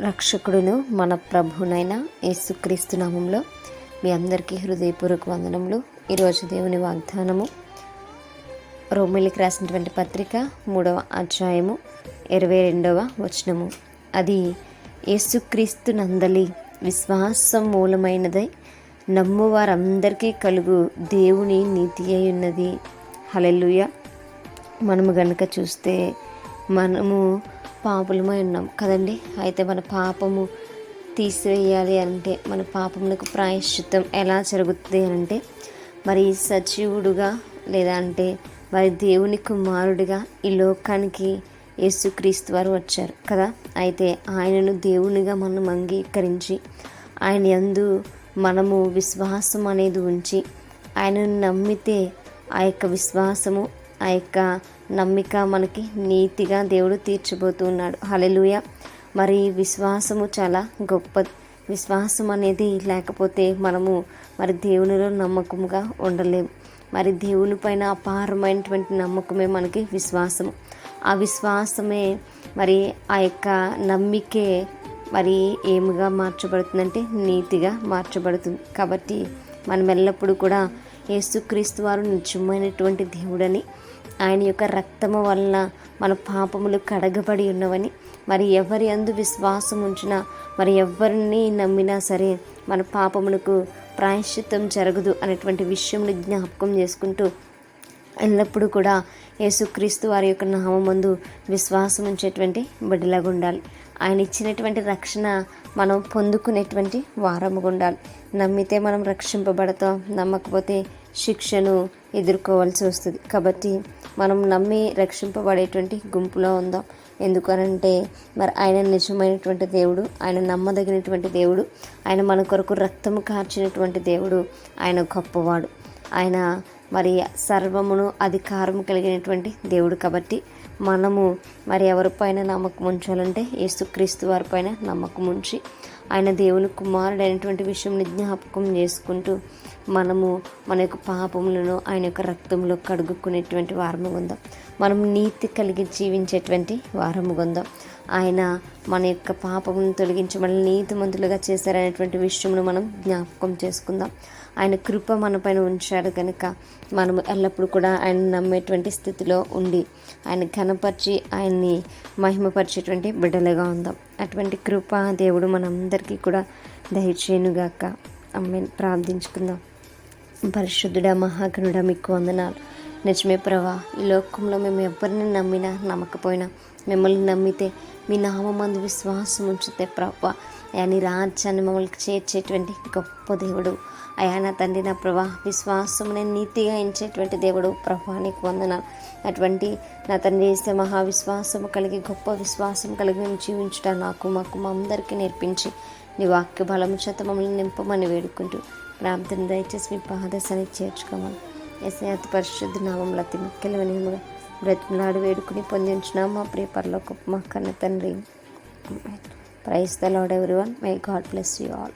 రక్షకుడును మన ప్రభునైన యేసుక్రీస్తు నామంలో మీ అందరికీ హృదయపూర్వక వందనములు. ఈరోజు దేవుని వాగ్దానము రోమిలికి రాసినటువంటి పత్రిక మూడవ అధ్యాయము ఇరవై రెండవ వచనము. అది యేసుక్రీస్తు నందలి విశ్వాసం మూలమైనదై నమ్ము వారందరికీ కలుగు దేవుని నీతి అయి ఉన్నది. హలెలుయ మనము గనుక చూస్తే మనము పాపులమై ఉన్నాం కదండి? అయితే మన పాపము తీసివేయాలి అంటే మన పాపములకు ప్రాయశ్చిత్తం ఎలా జరుగుతుంది అంటే మరి సజీవుడుగా లేదా అంటే మరి దేవుని కుమారుడిగా ఈ లోకానికి యేసుక్రీస్తు వారు వచ్చారు కదా? అయితే ఆయనను దేవునిగా మనం అంగీకరించి ఆయన యందు మనము విశ్వాసం అనేది ఉంచి ఆయనను నమ్మితే ఆ యొక్క విశ్వాసము ఆ యొక్క నమ్మిక మనకి నీతిగా దేవుడు తీర్చిపోతున్నాడు. హలెలుయ మరి విశ్వాసము చాలా గొప్ప విశ్వాసం అనేది లేకపోతే మనము మరి దేవునిలో నమ్మకంగా ఉండలేము మరి దేవుని పైన అపారమైనటువంటి నమ్మకమే మనకి విశ్వాసము. ఆ విశ్వాసమే మరి ఆ యొక్క నమ్మికే మరి ఏమిగా మార్చబడుతుందంటే నీతిగా మార్చబడుతుంది. కాబట్టి మనం ఎల్లప్పుడూ కూడా యేసుక్రీస్తు వారు నిజమైనటువంటి దేవుడని ఆయన యొక్క రక్తము వలన మన పాపములు కడగబడి ఉన్నవని. మరి ఎవరి అందు విశ్వాసం ఉంచినా మరి ఎవరిని నమ్మినా సరే మన పాపములకు ప్రాయశ్చిత్తం జరగదు అనేటువంటి విషయంను జ్ఞాపకం చేసుకుంటూ ఎల్లప్పుడూ కూడా యేసుక్రీస్తు వారి యొక్క నామందు విశ్వాసం ఉంచేటువంటి బిడ్డలాగా ఉండాలి. ఆయన ఇచ్చినటువంటి రక్షణ మనం పొందుకునేటువంటి వారముగా ఉండాలి. నమ్మితే మనం రక్షింపబడతాం నమ్మకపోతే శిక్షను ఎదుర్కోవాల్సి వస్తుంది. కాబట్టి మనం నమ్మి రక్షింపబడేటువంటి గుంపులో ఉందాం. ఎందుకనంటే మరి ఆయన నిజమైనటువంటి దేవుడు ఆయన నమ్మదగినటువంటి దేవుడు ఆయన మన కొరకు రక్తము కార్చినటువంటి దేవుడు ఆయన గొప్పవాడు. ఆయన మరి సర్వమును అధికారం కలిగినటువంటి దేవుడు కాబట్టి మనము మరి ఎవరిపైన నమ్మకం ఉంచాలంటే యేసుక్రీస్తు వారిపైన నమ్మకం ఉంచి ఆయన దేవుని కుమారుడైనటువంటి విషయంని జ్ఞాపకం చేసుకుంటూ మనము మన యొక్క పాపములను ఆయన యొక్క రక్తంలో కడుగుకునేటువంటి వారము ఉందాం. మనం నీతి కలిగి జీవించేటువంటి వారము ఉందాం. ఆయన మన యొక్క పాపమును తొలగించి మనల్ని నీతిమంతులుగా చేశారనేటువంటి విషయంలో మనం జ్ఞాపకం చేసుకుందాం. ఆయన కృప మన పైన ఉంచాడు కనుక మనము ఎల్లప్పుడూ కూడా ఆయన నమ్మేటువంటి స్థితిలో ఉండి ఆయన ఘనపరిచి ఆయన్ని మహిమపరిచేటువంటి బిడ్డలుగా ఉందాం. అటువంటి కృప దేవుడు మనందరికీ కూడా దయచేయునుగాక. అమ్మే ప్రార్థించుకుందాం. పరిశుద్ధుడ మహాగణుడ మీకు వందనాలు. నిజమే ప్రభా ఈ లోకంలో మేము ఎవరిని నమ్మినా నమ్మకపోయినా మిమ్మల్ని నమ్మితే మీ నామందు విశ్వాసం ఉంచితే ప్రభా. అయా నీ రాజ్యాన్ని మమ్మల్ని చేర్చేటువంటి గొప్ప దేవుడు. అయా నా తండ్రి నా ప్రభా విశ్వాసమునే నీతిగా ఎంచేటువంటి దేవుడు. ప్రభా నీకు వందనాలు. అటువంటి నా తండ్రి చేస్తే మహావిశ్వాసము కలిగి గొప్ప విశ్వాసం కలిగి మేము జీవించుట నాకు మాకు మా అందరికీ నేర్పించి నీ వాక్య బలము చేత మమ్మల్ని నింపమని వేడుకుంటూ ప్రార్థన దయచేసి మీ పాదశానికి చేర్చుకోమని. ఎస్ఐ అతి పరిశుద్ధ నామంలో అతి ముఖ్యమైన బ్రతిమలాడి వేడుకుని పొందించిన మా ప్రియ పరలోక మా కన్న తండ్రి. Praise the Lord everyone may God bless you all